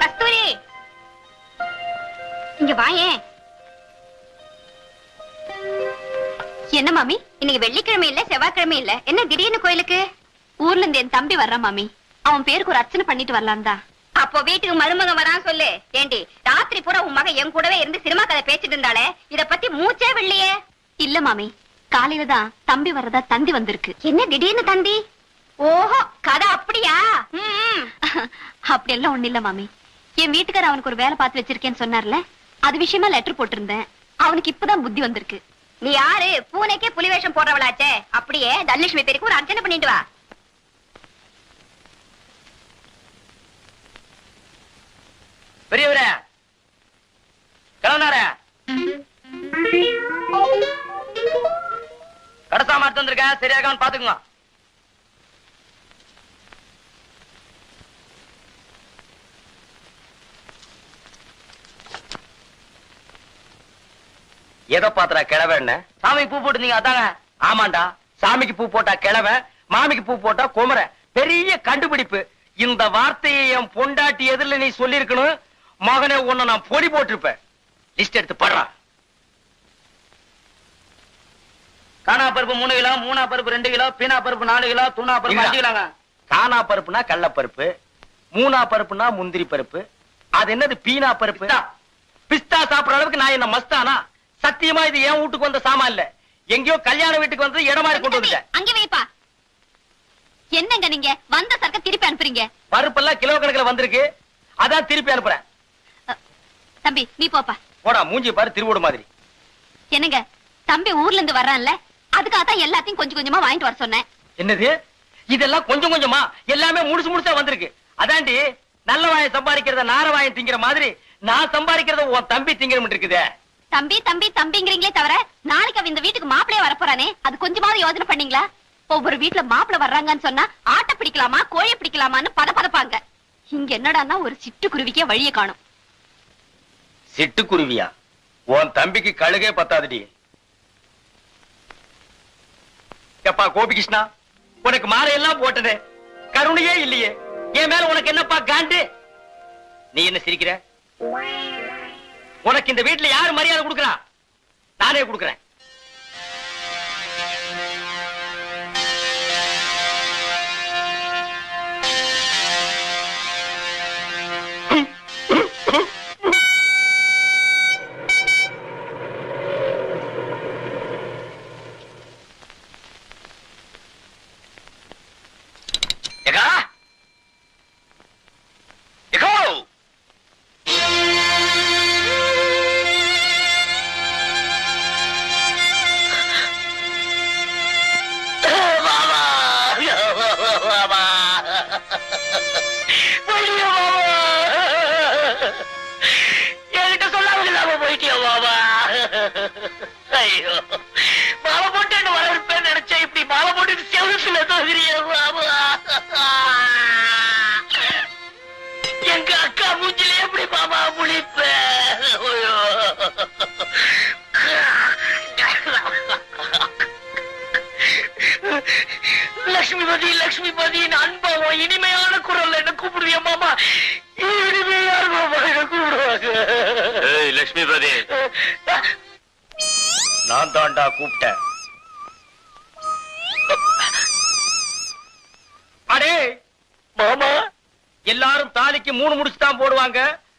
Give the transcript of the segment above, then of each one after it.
கஸ்தூரி! இங்க வாயேன் என்ன மாமி? இன்னைக்கு வெள்ளிக்கிழமை இல்ல செவ்வாய்க்கிழமை இல்ல. என்ன திடீர்னு கோயிலுக்கு? ஊர்ல இருந்து என் தம்பி வர்றான் மாமி. அவன் பேருக்கு ஒரு அர்ச்சனை பண்ணிட்டு வரலாம் தான். அப்போ வீட்டுக்கு மருமக வரான் சொல்லு. ஏண்டி ராத்திரி பூரா உன் மகன் என் கூடவே இருந்து சினிமா கதை பேசிட்டு இருந்தாலே இத பத்தி மூச்சே வெள்ளியே இல்ல மாமி. காலையில தான் தம்பி வர்றதா தந்தி வந்திருக்கு. என்ன திடீர்னு தந்தி? ஓஹோ கதை அப்படியா? அப்படி எல்லாம் ஒண்ணு இல்ல மாமி. என் வீட்டுக்கார அவனுக்கு ஒரு வேலை பார்த்து வச்சிருக்கேன்னு சொன்னார்ல அது விஷயமா லெட்டர் போட்டிருந்தேன். அவனுக்கு இப்பதான் புத்தி வந்திருக்கு. நீ யாரு? பூனைக்கே புலி வேஷம் போடுறவளாச்சே. அப்படியே தனலட்சுமி பேருக்கு ஒரு அர்ச்சனை பண்ணிட்டு வா. பெரியவரே. கிளம்புனாரே. கடைசா மாட்டு வந்திருக்கேன் சரியாகான்னு பாத்துக்குங்க. எதை பாத்துறா கிழவன்னு சாமிக்கு பூ போட்டுருந்தீங்க அதாங்க ஆமாண்டா. சாமிக்கு பூ போட்டா கிழவன் மாமிக்கு பூ போட்டா குமர. பெரிய கண்டுபிடிப்பு. இந்த வார்த்தையை என் பொண்டாட்டி எதிரில் நீ சொல்லியிருக்கணும். மகனே உன்னை நான் பொடி போட்டிருப்பேன். லிஸ்ட் எடுத்து படுறான் காணா பருப்பு மூணு கிலோ மூணா பருப்பு ரெண்டு கிலோ பீனா பருப்பு நாலு கிலோ தூணா பருப்பு அஞ்சு கிலோங்க. காணா பருப்புனா கடல பருப்பு மூணா பருப்புனா முந்திரி பருப்பு. அது என்னது பீனா பருப்பு? பிஸ்தா. சாப்பிடுற அளவுக்கு நான் என்ன மஸ்தானா? சத்தியமா இது என் வீட்டுக்கு வந்த சாமான் இல்ல. எங்கேயோ கல்யாண வீட்டுக்கு வந்து இடம் மாதிரி கொண்டு வந்துட்டேன். அங்க வைப்பா. என்னங்க நீங்க? வந்த சரக்க திருப்பி அனுப்புறீங்க. பருப்பெல்லாம் கிலோ கணக்குல வந்திருக்கு. அதான் திருப்பி அனுப்புறேன். தம்பி நீ போப்பா. போடா மூஞ்சி பாரு திருவோடு மாதிரி. என்னங்க தம்பி ஊர்ல இருந்து வர்றான்ல? அதுக்காக தான் எல்லாத்தையும் கொஞ்சம் கொஞ்சமா வாங்கிட்டு வர சொன்னேன். என்னது? இதெல்லாம் கொஞ்சம் கொஞ்சமா? எல்லாமே முழுசு முழுசா வந்திருக்கு. அதாண்டி நல்ல வாயம் சம்பாதிக்கிறத நார வாயம் திங்கிற மாதிரி நான் சம்பாதிக்கிறத உன் தம்பி திங்கிற இருக்குதே. தம்பி தம்பி தம்பிங்கிறீங்களே தவிர நாளைக்கு அவன் இந்த வீட்டுக்கு மாப்பிளைய வரப்போறானே? அது கொஞ்சமாவது யோசனை பண்ணீங்களா? ஒவ்வொரு வீட்டுல மாப்பிளை வர்றாங்கன்னு சொன்னா ஆட்டை பிடிக்கலாமா கோழி பிடிக்கலாமான்னு பத பதப்பாங்க இங்க என்னடான்னா ஒரு சிட்டுக்குருவிக்கே வழிய காணும். சிட்டுக்குருவியா? உன் தம்பிக்கு கழுகே பத்தாதுடி. எப்பா கோபிகிருஷ்ணா? உனக்கு மாலையெல்லாம் போட்டதே. கருணையே இல்லையே. என் மேல உனக்கு என்னப்பா காண்டு? நீ என்ன சிரிக்கிற? உனக்கு இந்த வீட்டுல யாரு மரியாதை கொடுக்கறா? நானே கொடுக்கறேன். என்கிட்ட சொல்லாம இல்லாம போயிட்டியா மாமா ஐயோ மாலை போட்டு என்ன வரவேற்பேன்னு நினைச்சேன் இப்படி மாலை போட்டு செவத்துல தோகிறிய மாமா எங்க அக்கா மூஞ்சில எப்படி மாமா முழிப்பேன் லட்சுமிபதி லட்சுமிபதி அன்பாவும் இனிமையான குரல்ல என்ன கூப்பிடுவிய மாமா? என்ன கூப்பிடுவாங்க? லட்சுமிபதி நான் தாண்டா கூப்பிட்டேன். அடே மாமா. எல்லாரும் தாலிக்கு மூணு முடிச்சு தான் போடுவாங்க.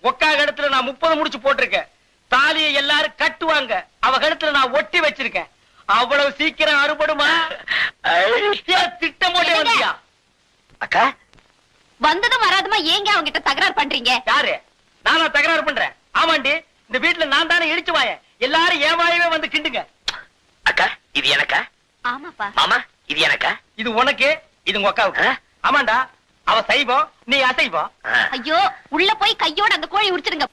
ஒக்கா கழுத்துல நான் முப்பது முடிச்சு போட்டிருக்கேன். தாலியை எல்லாரும் கட்டுவாங்க. அவ கழுத்துல நான் ஒட்டி வச்சிருக்கேன். அவ்வளவு சீக்கிரம் அறுபடுமா? திட்டம் வந்தியா? அக்கா? வந்ததும் வராதுமா? ஏங்க அவங்க கிட்ட தகராறு பண்றீங்க? யாரு? நானா தகராறு பண்றேன். ஆமாண்டி இந்த வீட்டுல நான் தானே இடிச்சு வாயேன். எல்லாரும் என் வாயவே வந்து கிண்டுங்க. அக்கா இது எனக்கா? ஆமாப்பா. மாமா இது எனக்கா? இது உனக்கு இது உங்க அக்காவுக்கு. ஆமாண்டா அவ சைவம் நீ அசைவம். ஐயோ உள்ள போய் கையோட அந்த கோழி உடிச்சிருங்க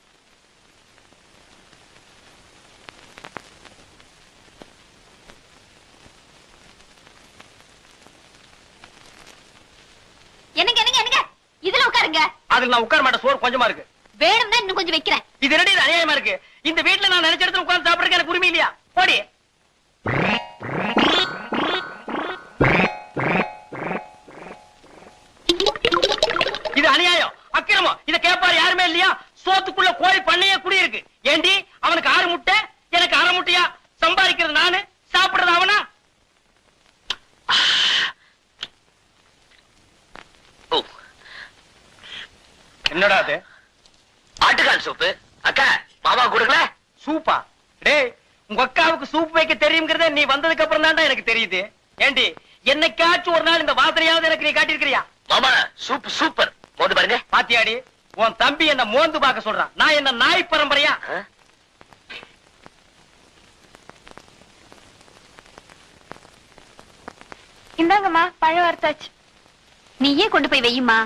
பாருங்க. அதுக்கு நான் உட்கார மாட்டேன். சோறு கொஞ்சமா இருக்கு. வேணும்னா இன்னும் கொஞ்சம் வைக்கிறேன். இது ரெடி அநியாயமா இருக்கு? இந்த வீட்டுல நான் நினைச்ச இடத்துல உட்கார்ந்து சாப்பிடுறதுக்கு எனக்கு உரிமை இல்லையா? போடி. இது அநியாயம். அக்கிரமம். இத கேப்பாரு யாருமே இல்லையா? சோத்துக்குள்ள கோழி பண்ணையே குடி இருக்கு ஏண்டி? அவனுக்கு ஆறு நீ வந்ததுக்கு அப்புறம் தான்டா எனக்கு தெரியுது. ஏண்டி என்னைக்காச்சும் ஒரு நாள் இந்த வாசனையாவது எனக்கு நீ காட்டியிருக்கிறியா? மாமா சூப் சூப்பர். மோந்து பாருங்க. பாத்தியாடி உன் தம்பி என்ன மோந்து பார்க்க சொல்றான். நான் என்ன நாய் பரம்பரையா? இந்தாங்கம்மா பழம் வறுத்தாச்சு. நீயே கொண்டு போய் வையுமா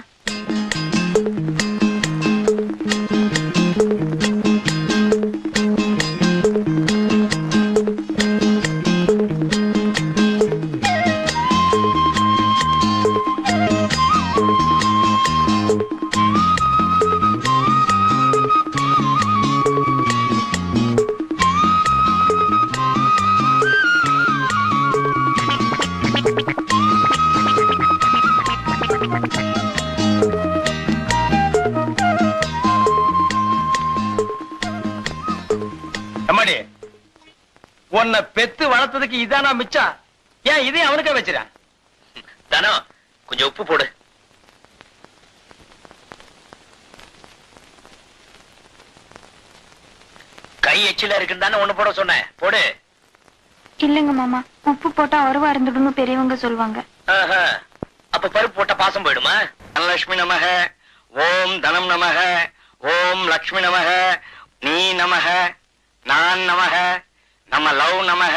இதானா மிச்சம் ஏன் இதையும் அவனுக்கே வச்சிடறேன் தானோ கொஞ்சம் உப்பு போடு. கை எச்சில இருக்குன்னு தானே ஒண்ணு போட சொன்னேன். போடு. இல்லங்க மாமா உப்பு போட்டா உறவா இருந்துடுன்னு பெரியவங்க சொல்லுவாங்க ஆஹா. அப்ப பருப்பு போட்டா பாசம் போயிடுமா? தனலட்சுமி நமக ஓம் தனம் நமக ஓம் லக்ஷ்மி நமக நீ நமக நான் நமக நம்ம லவ் நமக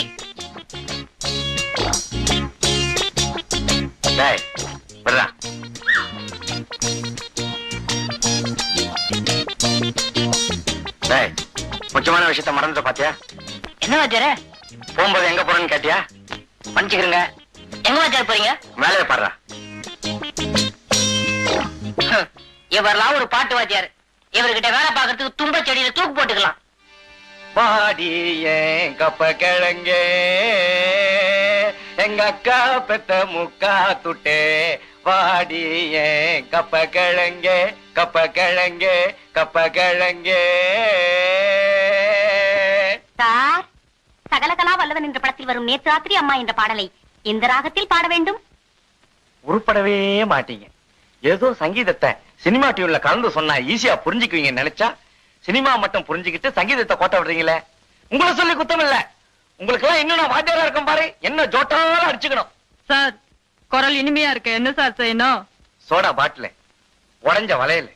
டேய் முக்கியமான விஷயத்த மறந்துட்ட பாத்தியா? என்ன வாத்தியார? போகும்போது எங்க போறேன்னு கேட்டியா? மன்னிச்சுக்கிறேங்க எங்க வாத்தியார் போறீங்க? மேலே பாடுறா. இவரெல்லாம் ஒரு பாட்டு வாத்தியார். இவர்கிட்ட வேலை பார்க்கறதுக்கு தும்ப செடியில தூக்கு போட்டுக்கலாம். பாடி ஏன் கப்ப கிழங்கே? எங்க அக்கா பெத்த முக்கா துட்டே. வாடி ஏன் கப்ப கிழங்கே கப்ப கிழங்கே கப்ப கிழங்கே. சார் சகலகலா வல்லவன் என்ற படத்தில் வரும் நேற்று ராத்திரி அம்மா என்ற பாடலை எந்த ராகத்தில் பாட வேண்டும்? உருப்படவே மாட்டீங்க. ஏதோ சங்கீதத்தை சினிமா டியூன்ல கலந்து சொன்னா ஈஸியா புரிஞ்சுக்குவீங்க நினைச்சா சினிமா மட்டும் புரிஞ்சுக்கிட்டு சங்கீதத்தை கோட்ட விடுறீங்களே? உங்களை சொல்லி குத்தம் இல்ல உங்களுக்கு எல்லாம் இன்னும் வாத்தியாரா இருக்கேன் பாரு. என்ன ஜோட்டாலும் அடிச்சுக்கணும். சார் குரல் இனிமையா இருக்கு. என்ன சார் செய்யணும்? Soda bottle. உடைஞ்ச வளையல்.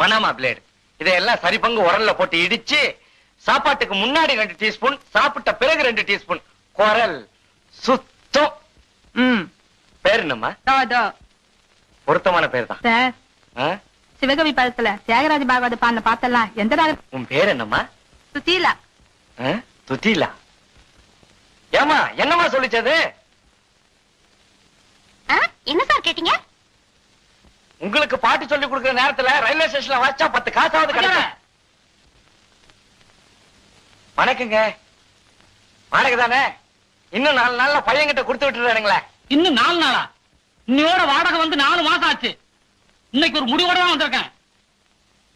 Panama blade. இதையெல்லாம் சரி பங்கு உரல்ல போட்டு இடிச்சு சாப்பாட்டுக்கு முன்னாடி ரெண்டு டீஸ்பூன் சாப்பிட்ட பிறகு ரெண்டு டீஸ்பூன். குரல் சுத்தம். ம். பேர் என்னம்மா? பொருத்தமான பேர் தான். சார்? சிவகவி படத்துல தியாகராஜ பாகவத பாடின பாத்தெல்லாம் எந்த ராக உன் பேர் என்னம்மா? சுசீலா. ஆ? துத்திலா ஏமா என்னம்மா சொல்லிச்சது? என்ன சார் கேட்டீங்க? உங்களுக்கு பாட்டு சொல்லி கொடுக்கிற நேரத்துல ரயில்வே ஸ்டேஷன்ல வச்சா பத்து காசாவது கிடைக்கும். வணக்கங்க. வாடகை தானே? இன்னும் நாலு நாள்ல பையன்கிட்ட கொடுத்து விட்டுறானுங்களே. இன்னும் நாலு நாளா? இன்னையோட வாடகை வந்து நாலு மாசம் ஆச்சு. இன்னைக்கு ஒரு முடிவோட தான் வந்திருக்கேன்.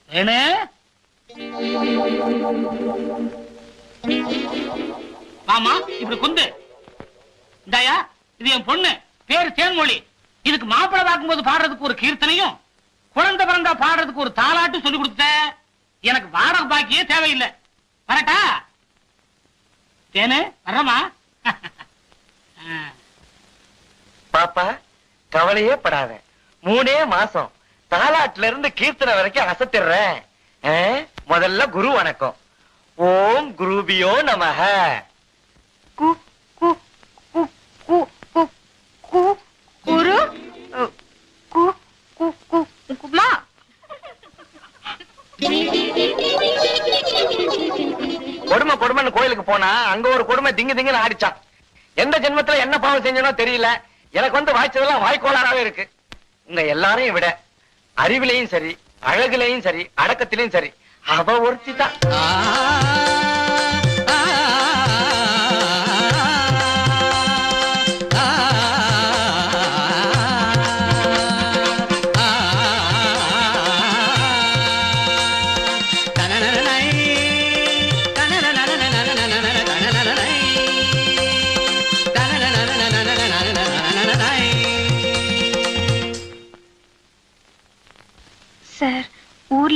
ஏனே? மாமா இப்படி குந்து இந்தாயா இது என் பொண்ணு. பேரு தேன்மொழி. இதுக்கு மாப்பிள்ளை பார்க்கும்போது பாடுறதுக்கு ஒரு கீர்த்தனையும் குழந்தை பிறந்தா பாடுறதுக்கு ஒரு தாலாட்டும் சொல்லி கொடுத்த எனக்கு வாடகை பாக்கியே தேவையில்லை. வரட்டா? தேனு வர்றமா பாப்பா கவலையே படாத. மூணே மாசம். தாலாட்டுல இருந்து கீர்த்தனை வரைக்கும் அசத்திடுறேன்? முதல்ல குரு வணக்கம். ஓம் குருபியோ நமக கு கொடுமை கொடுமைன்னு கோயிலுக்கு போனா அங்க ஒரு கொடுமை திங்கு திங்குன்னு ஆடிச்சான் எந்த ஜென்மத்துல என்ன பாவம் செஞ்சனோ தெரியல. எனக்கு வந்து வாய்ச்சதெல்லாம் வாய்க்கோளாராவே இருக்கு. உங்க எல்லாரையும் விட அறிவிலையும் சரி அழகுலையும் சரி அடக்கத்திலையும் சரி அவ ஒருத்தி தான்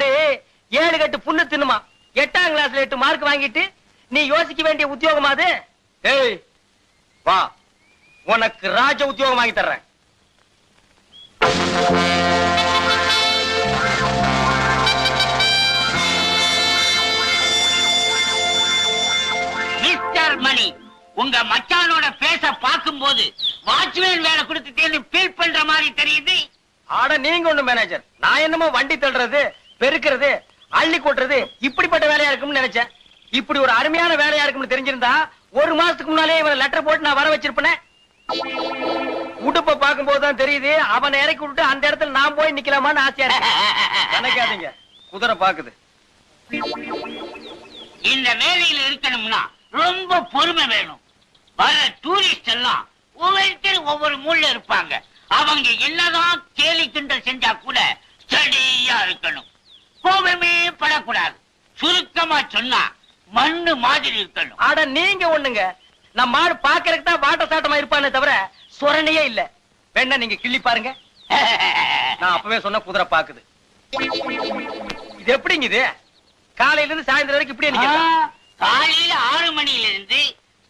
மாடு ஏழு கட்டு புண்ணு தின்னுமா? எட்டாம் கிளாஸ்ல எட்டு மார்க் வாங்கிட்டு நீ யோசிக்க வேண்டிய உத்தியோகமா அது? ஏய் வா. உனக்கு ராஜ உத்தியோகம் வாங்கி தர்றேன். மிஸ்டர் மணி உங்க மச்சானோட பேச பார்க்கும்போது வாட்ச்மேன் வேலை கொடுத்துட்டேன்னு ஃபீல் பண்ற மாதிரி தெரியுது. ஆட நீங்க ஒண்ணு மேனேஜர் நான் என்னமோ வண்டி தள்ளுறது. பெருக்கிறது அள்ளி கொட்டுறது இப்படிப்பட்ட வேலையா இருக்கும்னு நினைச்சேன். இப்படி ஒரு அருமையான வேலையா இருக்கும்னு தெரிஞ்சிருந்தா ஒரு மாசத்துக்கு முன்னாலே இவன் லெட்டர் போட்டு நான் வர வச்சிருப்பேன். உடுப்ப பார்க்கும் போதுதான் தெரியுது அவனை இறக்கி விட்டு அந்த இடத்துல நான் போய் நிக்கலாமான்னு ஆசையா நினைக்காதீங்க. குதிரை பாக்குது. இந்த வேலையில இருக்கணும்னா ரொம்ப பொறுமை வேணும். வர டூரிஸ்ட் எல்லாம் ஒவ்வொருத்தர் ஒவ்வொரு மூல்ல இருப்பாங்க. அவங்க என்னதான் கேலி கிண்டல் செஞ்சா கூட ஸ்டடியா இருக்கணும். கோபமே படக்கூடாது. சுருக்கமா சொன்னா மண்ணு மாதிரி இருக்கணும். ஆட நீங்க ஒண்ணுங்க. நம்ம மாடு பாக்குறதுக்கு தான் வாட்ட சாட்டமா இருப்பானே தவிர சொரணையே இல்ல. வேணா நீங்க கிள்ளி பாருங்க. நான் அப்பவே சொன்ன குதிரை பாக்குது. இது எப்படிங்க இது? காலையில இருந்து சாயந்தரம் வரைக்கும் இப்படியே? ஆ, காலையில ஆறு மணில இருந்து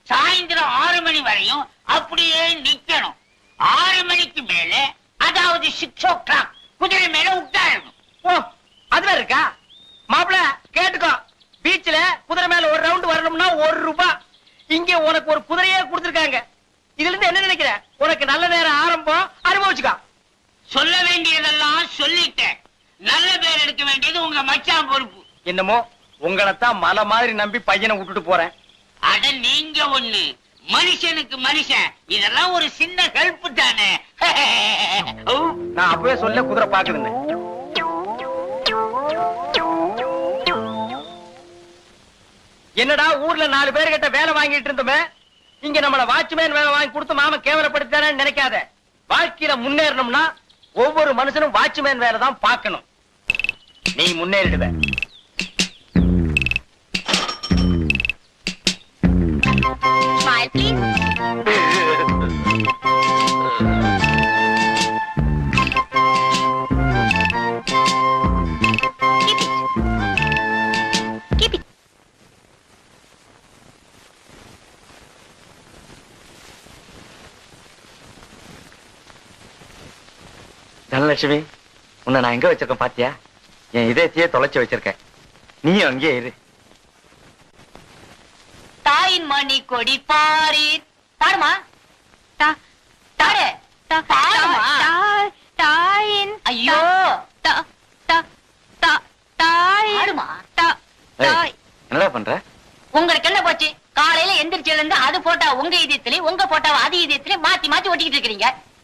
சாயந்தரம் ஆறு மணி வரையும் அப்படியே நிக்கணும். ஆறு மணிக்கு மேல அதாவது சிக்ஸ் ஓ கிளாக் குதிரை மேல உட்காரணும். அதுல இருக்கா? மாப்பிள கேட்டுக்கோ. பீச்ல குதிரை மேல ஒரு ரவுண்ட் வரணும்னா ஒரு ரூபாய் இங்க உனக்கு ஒரு குதிரையே கொடுத்திருக்காங்க. இதுல இருந்து என்ன நினைக்கிற? உனக்கு நல்ல நேரம் ஆரம்பம் அனுபவிச்சுக்கோ. சொல்ல வேண்டியதெல்லாம் சொல்லிட்டேன். நல்ல பேர் எடுக்க வேண்டியது உங்க மச்சான் பொறுப்பு. என்னமோ உங்களைத்தான் மலை மாதிரி நம்பி பையனை விட்டுட்டு போறேன். அட நீங்க ஒண்ணு. மனுஷனுக்கு மனுஷன். இதெல்லாம் ஒரு சின்ன ஹெல்ப் தானே. நான் அப்பவே சொல்ல குதிரை பாக்குதுன்னு என்னடா ஊர்ல நாலு பேரு கிட்ட வேலை வாங்கிட்டு இருந்தோமே? இங்க நம்மள வாட்ச்மேன் வேலை வாங்கி கொடுத்து மாம கேவலப்படுத்தானு நினைக்காத. வாழ்க்கையில முன்னேறணும்னா ஒவ்வொரு மனுஷனும் வாட்ச்மேன் வேலை தான் பார்க்கணும். நீ முன்னேறிடுவ. Smile, please. தனலட்சுமி உன்னை நான் எங்க வச்சிருக்கேன் பாத்தியா? என் இதயத்தையே தொலைச்சு வச்சிருக்கேன். நீயும் அங்கேயே இரு. தாயின் மணி கொடி பாரி. பாடுமா தா தாடு தா- பாடுமா தா- தாயின் ஐயோ. என்னடா பண்ற? உங்களுக்கு என்ன போச்சு? காலையில எந்திரிச்சதுல இருந்து அது போட்டா உங்க இதயத்திலயும் உங்க போட்டா அது இதயத்திலயும் மாத்தி மாத்தி ஒட்டிக்கிட்டு இருக்கீங்க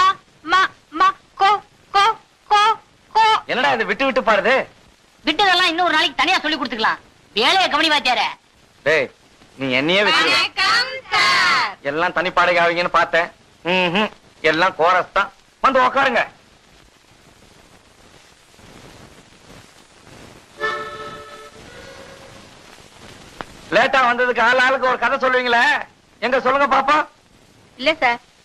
மா மா மா கோ கோ கோ கோ. என்னடா இது விட்டு விட்டு பாடுது? விட்டதெல்லாம் இன்னொரு நாளைக்கு தனியா சொல்லி கொடுத்துக்கலாம். வேலையை கவனி வாத்தியார டேய் நீ என்னையே வச்சிருக்க எல்லாம் தனி பாடகை ஆவீங்கன்னு பார்த்தேன். எல்லாம் கோரஸ் தான். வந்து உக்காருங்க. லேட்டா வந்ததுக்கு ஆள் ஆளுக்கு ஒரு கதை சொல்லுவீங்களே? எங்க சொல்லுங்க பாப்பா. இல்ல சார்.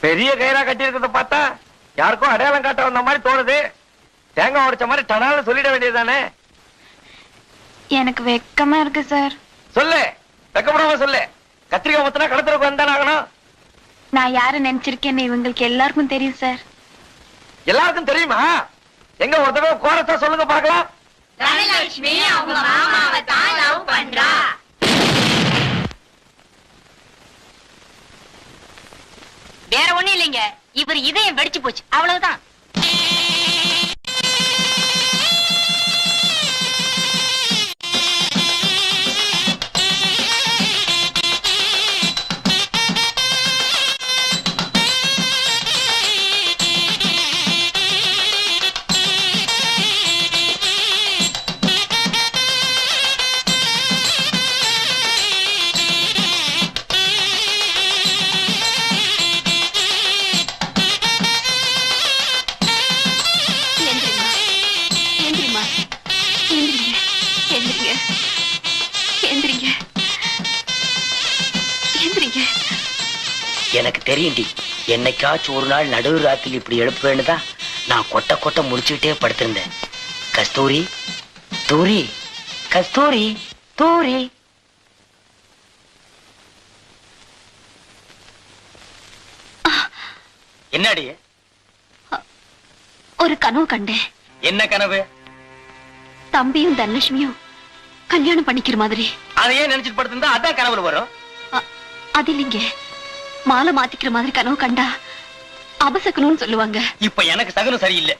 பெரிய கயிறா கட்டி இருக்கிறத பார்த்தா யாருக்கும் அடையாளம் காட்ட வந்த மாதிரி தோணுது. தேங்காய் உடைச்ச மாதிரி டனால சொல்லிட வேண்டியதுதானே? எனக்கு வெக்கமா இருக்கு சார். சொல்லு. வெக்கப்படாம சொல்லு. கத்திரிக்காய் மொத்தனா கடத்துறதுக்கு வந்தானே ஆகணும். நான் யார நினைச்சிருக்கேன்னு இவங்களுக்கு எல்லாருக்கும் தெரியும் சார். எல்லாருக்கும் தெரியுமா? எங்க ஒரு தடவை கோரஸா சொல்லுங்க பார்க்கலாம். தனலட்சுமி அவங்க மாமாவை தான் லவ் பண்றா. வேற ஒண்ணும் இல்லைங்க. இவர் இதயம் வெடிச்சு போச்சு. அவ்வளவுதான். தெரியும்டி. என்னைக்காச்சும் ஒரு நாள் நடுவு ராத்திரி இப்படி எழுப்புவேன்னு தான் நான் கொட்ட கொட்ட முடிச்சுக்கிட்டே படுத்திருந்தேன். கஸ்தூரி தூரி கஸ்தூரி தூரி. என்னடி? ஒரு கனவு கண்டேன். என்ன கனவு? தம்பியும் தனலட்சுமியும் கல்யாணம் பண்ணிக்கிற மாதிரி. அதை ஏன் நினைச்சிட்டு படுத்திருந்தா அதான் கனவுல வரும்? அது இல்லைங்க. மாலை மாத்திக்கிற மாதிரி கனவு கண்டா அபசக்கணும்னு சொல்லுவாங்க. இப்ப எனக்கு சகுனம் சரியில்லை.